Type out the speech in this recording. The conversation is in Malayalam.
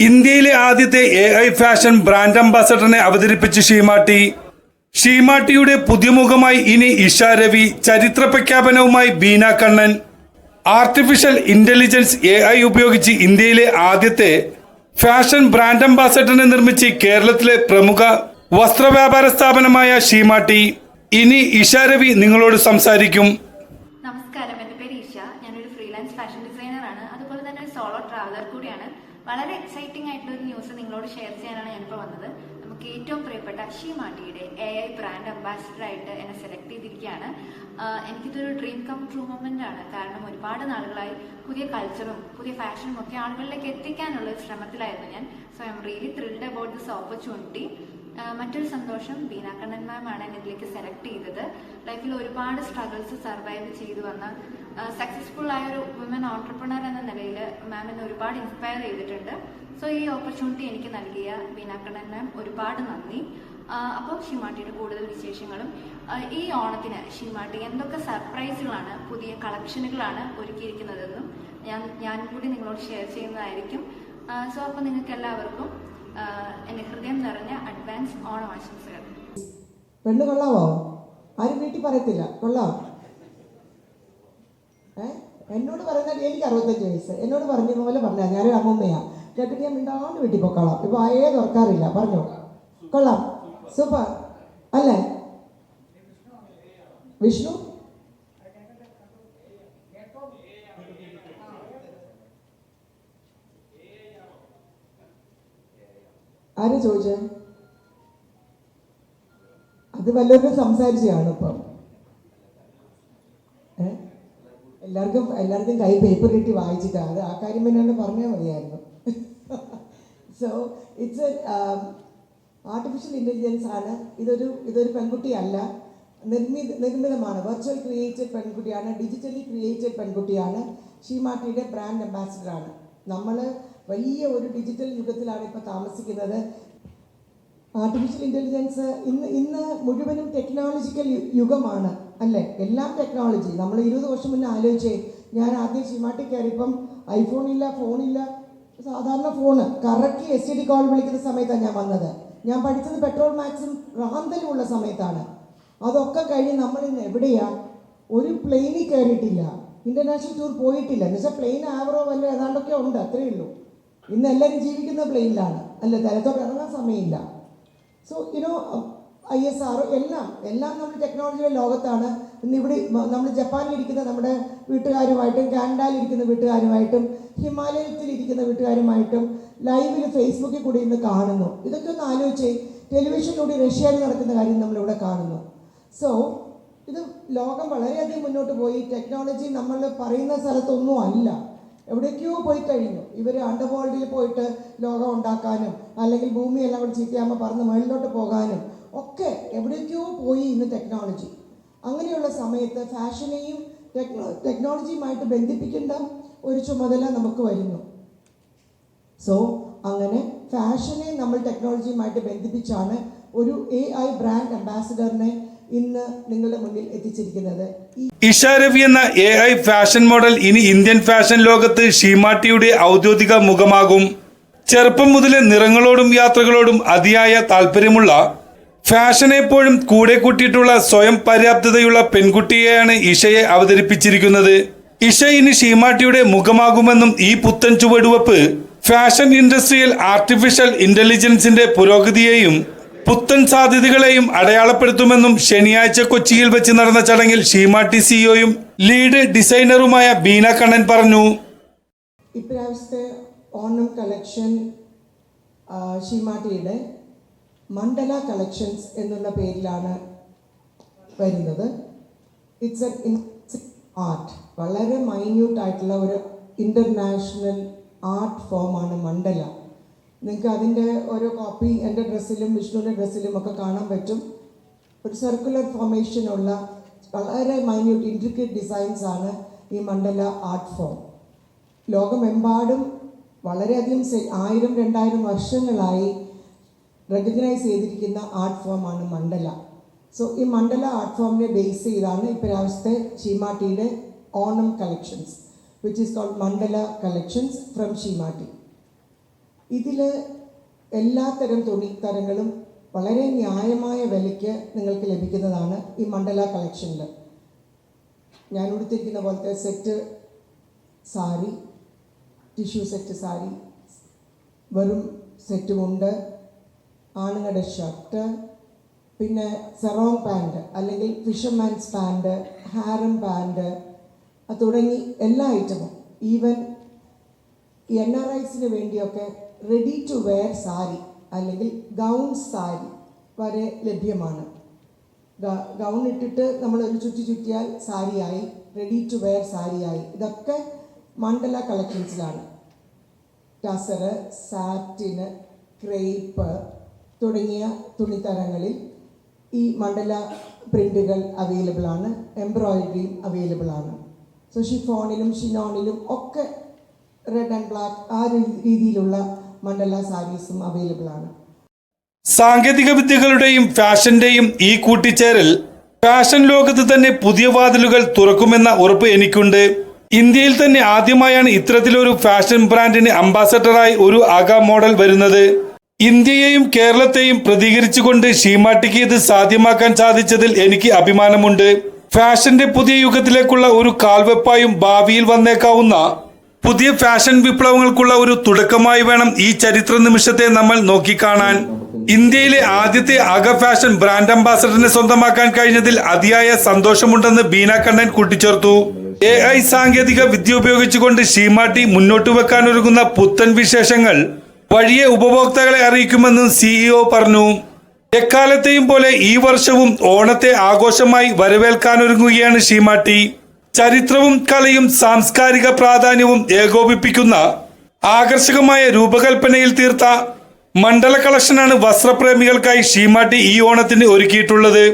ഇന്ത്യയിലെ ആദ്യത്തെ എ ഐ ഫാഷൻ ബ്രാൻഡ് അംബാസഡറിനെ അവതരിപ്പിച്ച് ഷീമാട്ടി. ഷീമാട്ടിയുടെ പുതിയ മുഖമായി ഇനി ഇഷ രവി ചരിത്ര പ്രഖ്യാപനവുമായി Beena Kannan. Artificial intelligence A I ഉപയോഗിച്ച് ഇന്ത്യയിലെ ആദ്യത്തെ ഫാഷൻ ബ്രാൻഡ് അംബാസഡറിനെ നിർമ്മിച്ച് കേരളത്തിലെ പ്രമുഖ വസ്ത്രവ്യാപാര സ്ഥാപനമായ ഷീമാട്ടി. ഇനി ഇഷ രവി നിങ്ങളോട് സംസാരിക്കും. ഡിസൈനറാണ് അതുപോലെ തന്നെ ഒരു സോളോ ട്രാവലർ കൂടിയാണ്. വളരെ എക്സൈറ്റിംഗ് ആയിട്ടുള്ള ഒരു ന്യൂസ് നിങ്ങളോട് ഷെയർ ചെയ്യാനാണ് ഞാനിപ്പോൾ വന്നത്. നമുക്ക് ഏറ്റവും പ്രിയപ്പെട്ട അക്ഷി മാട്ടിയുടെ എ ഐ ബ്രാൻഡ് അംബാസിഡർ ആയിട്ട് എന്നെ സെലക്ട് ചെയ്തിരിക്കുകയാണ്. എനിക്കിതൊരു ഡ്രീം കം ട്രൂ മൊമെന്റ് ആണ്. കാരണം ഒരുപാട് നാളുകളായി പുതിയ കൾച്ചറും പുതിയ ഫാഷനും ഒക്കെ ആളുകളിലേക്ക് എത്തിക്കാനുള്ള ശ്രമത്തിലായിരുന്നു ഞാൻ. So I'm really thrilled about this opportunity മറ്റൊരു സന്തോഷം ബീന കണ്ണൻ മാം ആണ് എന്നെ ഇതിലേക്ക് സെലക്ട് ചെയ്തത് ലൈഫിൽ ഒരുപാട് സ്ട്രഗിൾസ് സർവൈവ് ചെയ്തു വന്ന സക്സസ്ഫുൾ ആയ ഒരു വുമൻ ഓണ്ടർപ്രണർ എന്ന നിലയിൽ മാം എന്നെ ഒരുപാട് ഇൻസ്പയർ ചെയ്തിട്ടുണ്ട്. സോ ഈ ഓപ്പർച്യൂണിറ്റി എനിക്ക് നൽകിയ ബീനാക്കണ്ണൻ മാം ഒരുപാട് നന്ദി. അപ്പോൾ ഷിമാട്ടിയുടെ കൂടുതൽ വിശേഷങ്ങളും ഈ ഓണത്തിന് ഷിമാട്ടി എന്തൊക്കെ സർപ്രൈസുകളാണ് പുതിയ കളക്ഷനുകളാണ് ഒരുക്കിയിരിക്കുന്നതെന്നും ഞാൻ ഞാൻ കൂടി നിങ്ങളോട് ഷെയർ ചെയ്യുന്നതായിരിക്കും. സോ അപ്പോൾ നിങ്ങൾക്ക് എല്ലാവർക്കും എന്റെ ഹൃദയം നിറഞ്ഞ അഡ്വാൻസ് ഓണം ആശംസകൾ. പെണ്ണ് കൊള്ളാവോ? ആരും വീട്ടിൽ പറയത്തില്ല. കൊള്ളാം. ഏ? എന്നോട് പറയുന്നത് എനിക്ക് അറുപത്തഞ്ച് വയസ്സ്. എന്നോട് പറഞ്ഞ പോലെ പറഞ്ഞാൽ ഞാനൊരു അമ്മൂമ്മയാ. കേട്ടിട്ട് ഞാൻ മിണ്ടാണ്ട് വീട്ടിൽ പൊക്കോളാം. ഇപ്പൊ ആയേ തുറക്കാറില്ല. പറഞ്ഞോ. കൊള്ളാം. സൂപ്പർ. അല്ലേ? വിഷ്ണു? ആര് ചോദിച്ചേ? അത് വല്ലവരും സംസാരിച്ചാണ് ഇപ്പം. എല്ലാവർക്കും എല്ലാവർക്കും കൈ പേപ്പർ കിട്ടി വായിച്ചിട്ടാ അത് ആ കാര്യം തന്നെ പറഞ്ഞാൽ മതിയായിരുന്നു. സോ ഇറ്റ്സ് ആർട്ടിഫിഷ്യൽ ഇന്റലിജൻസ് ആണ്. ഇതൊരു ഇതൊരു പെൺകുട്ടിയല്ല. നിർമ്മിത നിർമ്മിതമാണ്. വെർച്വൽ ക്രിയേറ്റഡ് പെൺകുട്ടിയാണ്. ഡിജിറ്റലി ക്രിയേറ്റഡ് പെൺകുട്ടിയാണ്. ഷീമാട്ടിയുടെ ബ്രാൻഡ് അംബാസിഡറാണ് നമ്മൾ വലിയ ഒരു ഡിജിറ്റൽ യുഗത്തിലാണ് ഇപ്പോൾ താമസിക്കുന്നത്. ആർട്ടിഫിഷ്യൽ ഇന്റലിജൻസ് ഇന്ന് ഇന്ന് മുഴുവനും ടെക്നോളജിക്കൽ യുഗമാണ് അല്ലേ? എല്ലാം ടെക്നോളജി നമ്മൾ ഇരുപത് വർഷം മുന്നേ ആലോചിച്ചേ ഞാൻ ആദ്യം ഷിമാട്ടിൽ കയറിയപ്പം ഐഫോണില്ല ഫോണില്ല സാധാരണ phone correct S D call വിളിക്കുന്ന സമയത്താണ് ഞാൻ വന്നത്. ഞാൻ പഠിച്ചത് പെട്രോൾ മാക്സും റാന്തലും ഉള്ള സമയത്താണ്. അതൊക്കെ കഴിഞ്ഞ് നമ്മൾ ഇന്ന് എവിടെയാണ് ഒരു പ്ലെയിനിൽ കയറിയിട്ടില്ല. ഇന്റർനാഷണൽ ടൂർ പോയിട്ടില്ല. എന്ന് വെച്ചാൽ പ്ലെയിൻ ആവറോ വല്ല ഏതാണ്ടൊക്കെ ഉണ്ട് അത്രയേ ഉള്ളൂ. ഇന്ന് എല്ലാവരും ജീവിക്കുന്ന പ്ലെയിനിലാണ് അല്ല തലത്തോട്ട് ഇറങ്ങാൻ സമയമില്ല. So you know I S R എല്ലാം എല്ലാം നമ്മൾ ടെക്നോളജിയുടെ ലോകത്താണ്. ഇന്ന് ഇവിടെ നമ്മൾ ജപ്പാനിൽ ഇരിക്കുന്ന നമ്മുടെ വീട്ടുകാരുമായിട്ടും കാനഡയിൽ ഇരിക്കുന്ന വീട്ടുകാരുമായിട്ടും ഹിമാലയത്തിൽ ഇരിക്കുന്ന വീട്ടുകാരുമായിട്ടും ലൈവിൽ ഫേസ്ബുക്കിൽ കൂടി ഇന്ന് കാണുന്നു. ഇതൊക്കെ ഒന്ന് ആലോചിച്ച് ടെലിവിഷനിലൂടെ റഷ്യയിൽ നടക്കുന്ന കാര്യം നമ്മളിവിടെ കാണുന്നു. സോ ഇത് ലോകം വളരെയധികം മുന്നോട്ട് പോയി. ടെക്നോളജി നമ്മൾ പറയുന്ന സ്ഥലത്തൊന്നും അല്ല. എവിടേക്കോ പോയി കഴിഞ്ഞു. ഇവർ അണ്ടർവേൾഡിൽ പോയിട്ട് ലോകം ഉണ്ടാക്കാനും അല്ലെങ്കിൽ ഭൂമിയെല്ലാം കൂടെ ചീത്തയാകുമ്പോൾ പറന്ന് മുകളിലോട്ട് പോകാനും ഒക്കെ എവിടേക്കോ പോയി ഇന്ന് ടെക്നോളജി അങ്ങനെയുള്ള സമയത്ത് ഫാഷനെയും ടെക്നോ ടെക്നോളജിയുമായിട്ട് ബന്ധിപ്പിക്കേണ്ട ഒരു ചുമതല നമുക്ക് വരുന്നു. സോ അങ്ങനെ ഫാഷനെ നമ്മൾ ടെക്നോളജിയുമായിട്ട് ബന്ധിപ്പിച്ചാണ് ഒരു എ ഐ ബ്രാൻഡ് അംബാസിഡറിനെ ഇന്ന് നിങ്ങളുടെ മുന്നിൽ എത്തിച്ചിരിക്കുന്നത് ഇഷ രവി എന്ന എ ഐ ഫാഷൻ മോഡൽ ഇനി ഇന്ത്യൻ ഫാഷൻ ലോകത്ത് ഷീമാട്ടിയുടെ ഔദ്യോഗിക മുഖമാകും. ചെറുപ്പം മുതലേ നിറങ്ങളോടും യാത്രകളോടും അതിയായ താല്പര്യമുള്ള ഫാഷൻ എപ്പോഴും കൂടെ കൂട്ടിയിട്ടുള്ള സ്വയം പര്യാപ്തതയുള്ള പെൺകുട്ടിയെയാണ് ഇഷയെ അവതരിപ്പിച്ചിരിക്കുന്നത്. ഇഷ ഇനി ഷീമാട്ടിയുടെ മുഖമാകുമെന്നും ഈ പുത്തൻ ചുവടുവപ്പ് ഫാഷൻ ഇൻഡസ്ട്രിയിൽ ആർട്ടിഫിഷ്യൽ ഇന്റലിജൻസിന്റെ പുരോഗതിയെയും പുത്തൻ സാധ്യതകളെയും അടയാളപ്പെടുത്തുമെന്നും ശനിയാഴ്ച കൊച്ചിയിൽ വെച്ച് നടന്ന ചടങ്ങിൽ ഷീമ ടി സിഇഒയും ലീഡ് ഡിസൈനറുമായ ബീന കണ്ണൻ പറഞ്ഞു. ഇപ്രാവശ്യത്തെ ഓണം കളക്ഷൻ ഷീമാട്ടിയുടെ മണ്ഡല കളക്ഷൻസ് എന്നുള്ള പേരിലാണ് വരുന്നത്. ഇറ്റ്സ് എൻ ആർട്ട് വളരെ മൈന്യൂട്ട് ആയിട്ടുള്ള ഒരു ഇന്റർനാഷണൽ ആർട്ട് ഫോമാണ് മണ്ഡല. നിങ്ങൾക്ക് അതിന്റെ ഓരോ കോപ്പി എന്റെ ഡ്രസ്സിലും വിഷ്ണുവിന്റെ ഡ്രസ്സിലും ഒക്കെ കാണാൻ പറ്റും. ഒരു സർക്കുലർ ഫോർമേഷനുള്ള വളരെ മൈന്യൂട്ട് ഇൻട്രിക്കേറ്റ് ഡിസൈൻസ് ആണ് ഈ മണ്ഡല ആർട്ട് ഫോം ലോകമെമ്പാടും വളരെയധികം ആയിരം രണ്ടായിരം വർഷങ്ങളായി റെക്കഗ്നൈസ് ചെയ്തിരിക്കുന്ന ആർട്ട് ഫോമാണ് മണ്ഡല. സോ ഈ മണ്ഡല ആർട്ട് ഫോമിനെ ബേസ് ചെയ്താണ് ഇപ്രാവശ്യത്തെ ഷീമാട്ടിയുടെ Onam collections which is called Mandala collections from Seematti ഇതിൽ എല്ലാത്തരം തുണിത്തരങ്ങളും വളരെ ന്യായമായ വിലയ്ക്ക് നിങ്ങൾക്ക് ലഭിക്കുന്നതാണ് ഈ മണ്ഡല കളക്ഷനിൽ ഞാൻ ഉടുത്തിരിക്കുന്ന പോലത്തെ set sari tissue set sari വെറും സെറ്റുമുണ്ട്. ആണുങ്ങളുടെ ഷർട്ട് പിന്നെ സെറോങ് പാന്റ് അല്ലെങ്കിൽ ഫിഷർമാൻസ് പാന്റ് ഹാരം പാന്റ് തുടങ്ങി എല്ലാ ഐറ്റമും. ഈവൻ എൻ ആർ ഐസിന് വേണ്ടിയൊക്കെ റെഡി ടു വെയർ സാരി അല്ലെങ്കിൽ ഗൗൺ സാരി വരെ ലഭ്യമാണ്. ഗൗൺ ഇട്ടിട്ട് നമ്മൾ ഒരു ചുറ്റി ചുറ്റിയാൽ സാരിയായി റെഡി ടു വെയർ സാരിയായി. ഇതൊക്കെ മണ്ഡല കളക്ഷൻസിലാണ്. ടസറ് സാറ്റിന് ക്രേപ്പ് തുടങ്ങിയ തുണിത്തരങ്ങളിൽ ഈ മണ്ഡല പ്രിന്റുകൾ അവൈലബിൾ ആണ് എംബ്രോയിഡറിയും അവൈലബിൾ ആണ്. സോ ഷിഫോണിലും ഷിനോണിലും ഒക്കെ റെഡ് ആൻഡ് ബ്ലാക്ക് ആ രീതിയിലുള്ള മണ്ഡല സാരീസും അവൈലബിൾ ആണ്. സാങ്കേതിക വിദ്യകളുടെയും ഫാഷന്റെയും ഈ കൂട്ടിച്ചേരൽ ഫാഷൻ ലോകത്ത് തന്നെ പുതിയ വാതിലുകൾ തുറക്കുമെന്ന ഉറപ്പ് എനിക്കുണ്ട്. ഇന്ത്യയിൽ തന്നെ ആദ്യമായാണ് ഇത്തരത്തിലൊരു ഫാഷൻ ബ്രാൻഡിന് അംബാസഡറായി ഒരു ആഗ മോഡൽ വരുന്നത്. ഇന്ത്യയെയും കേരളത്തെയും പ്രതികരിച്ചുകൊണ്ട് ഷീമാട്ടിക്ക് ഇത് സാധ്യമാക്കാൻ സാധിച്ചതിൽ എനിക്ക് അഭിമാനമുണ്ട്. ഫാഷന്റെ പുതിയ യുഗത്തിലേക്കുള്ള ഒരു കാൽവെപ്പായും ഭാവിയിൽ വന്നേക്കാവുന്ന പുതിയ ഫാഷൻ വിപ്ലവങ്ങൾക്കുള്ള ഒരു തുടക്കമായി വേണം ഈ ചരിത്ര നിമിഷത്തെ നമ്മൾ നോക്കിക്കാണാൻ. ഇന്ത്യയിലെ ആദ്യത്തെ അക ഫാഷൻ ബ്രാൻഡ് അംബാസഡറിനെ സ്വന്തമാക്കാൻ കഴിഞ്ഞതിൽ അതിയായ സന്തോഷമുണ്ടെന്ന് ബീന കണ്ണൻ കൂട്ടിച്ചേർത്തു. എ ഐ സാങ്കേതിക വിദ്യ ഉപയോഗിച്ചുകൊണ്ട് ഷീമാട്ടി മുന്നോട്ട് വെക്കാൻ ഒരുങ്ങുന്ന പുത്തൻ വിശേഷങ്ങൾ വഴിയെ ഉപഭോക്താക്കളെ അറിയിക്കുമെന്നും സിഇഒ പറഞ്ഞു. എക്കാലത്തെയും പോലെ ഈ വർഷവും ഓണത്തെ ആഘോഷമായി വരവേൽക്കാനൊരുങ്ങുകയാണ് ഷീമാട്ടി ചരിത്രവും കലയും സാംസ്കാരിക പ്രാധാന്യവും ഏകോപിപ്പിക്കുന്ന ആകർഷകമായ രൂപകൽപ്പനയിൽ തീർത്ത മണ്ഡല കളക്ഷനാണ് വസ്ത്രപ്രേമികൾക്കായി ഷീമാട്ടി ഈ ഓണത്തിന് ഒരുക്കിയിട്ടുള്ളത്.